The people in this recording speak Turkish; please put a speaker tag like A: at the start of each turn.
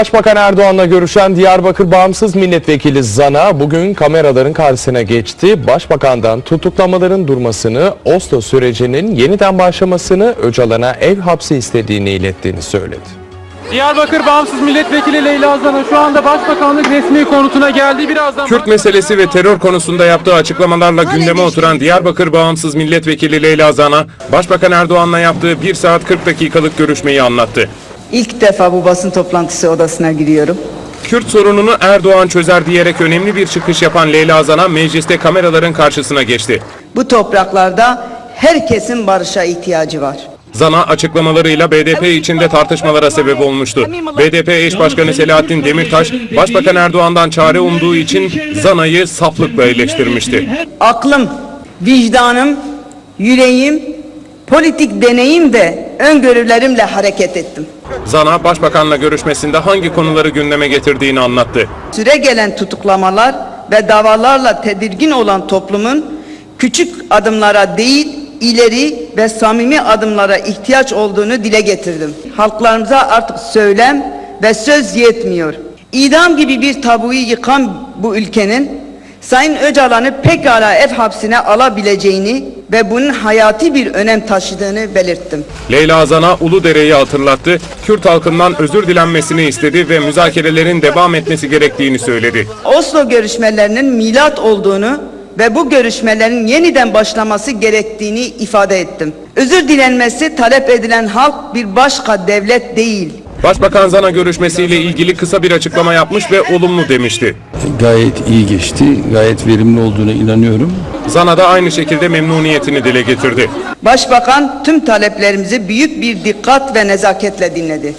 A: Başbakan Erdoğan'la görüşen Diyarbakır Bağımsız Milletvekili Zana bugün kameraların karşısına geçti. Başbakandan tutuklamaların durmasını, Oslo sürecinin yeniden başlamasını, Öcalan'a ev hapsi istediğini ilettiğini söyledi.
B: Diyarbakır Bağımsız Milletvekili Leyla Zana şu anda Başbakanlık resmi konutuna geldi. Birazdan
C: Kürt meselesi ve terör konusunda yaptığı açıklamalarla gündeme oturan Diyarbakır Bağımsız Milletvekili Leyla Zana, Başbakan Erdoğan'la yaptığı 1 saat 40 dakikalık görüşmeyi anlattı.
D: İlk defa bu basın toplantısı odasına giriyorum.
C: Kürt sorununu Erdoğan çözer diyerek önemli bir çıkış yapan Leyla Zana mecliste kameraların karşısına geçti.
D: Bu topraklarda herkesin barışa ihtiyacı var.
C: Zana açıklamalarıyla BDP içinde tartışmalara sebep olmuştu. BDP eş başkanı Selahattin Demirtaş, Başbakan Erdoğan'dan çare umduğu için Zana'yı saflıkla eleştirmişti.
D: Aklım, vicdanım, yüreğim, politik deneyim de öngörülerimle hareket ettim.
C: Zana, Başbakan'la görüşmesinde hangi konuları gündeme getirdiğini anlattı.
D: Süre gelen tutuklamalar ve davalarla tedirgin olan toplumun küçük adımlara değil, ileri ve samimi adımlara ihtiyaç olduğunu dile getirdim. Halklarımıza artık söylem ve söz yetmiyor. İdam gibi bir tabuyu yıkan bu ülkenin Sayın Öcalan'ı pekala ev hapsine alabileceğini ve bunun hayati bir önem taşıdığını belirttim.
C: Leyla Zana Uludere'yi hatırlattı, Kürt halkından özür dilenmesini istedi ve müzakerelerin devam etmesi gerektiğini söyledi.
D: Oslo görüşmelerinin milat olduğunu ve bu görüşmelerin yeniden başlaması gerektiğini ifade ettim. Özür dilenmesi talep edilen halk bir başka devlet değil.
C: Başbakan Zana görüşmesiyle ilgili kısa bir açıklama yapmış ve olumlu demişti.
E: Gayet iyi geçti. Gayet verimli olduğuna inanıyorum.
C: Zana da aynı şekilde memnuniyetini dile getirdi.
D: Başbakan tüm taleplerimizi büyük bir dikkat ve nezaketle dinledi.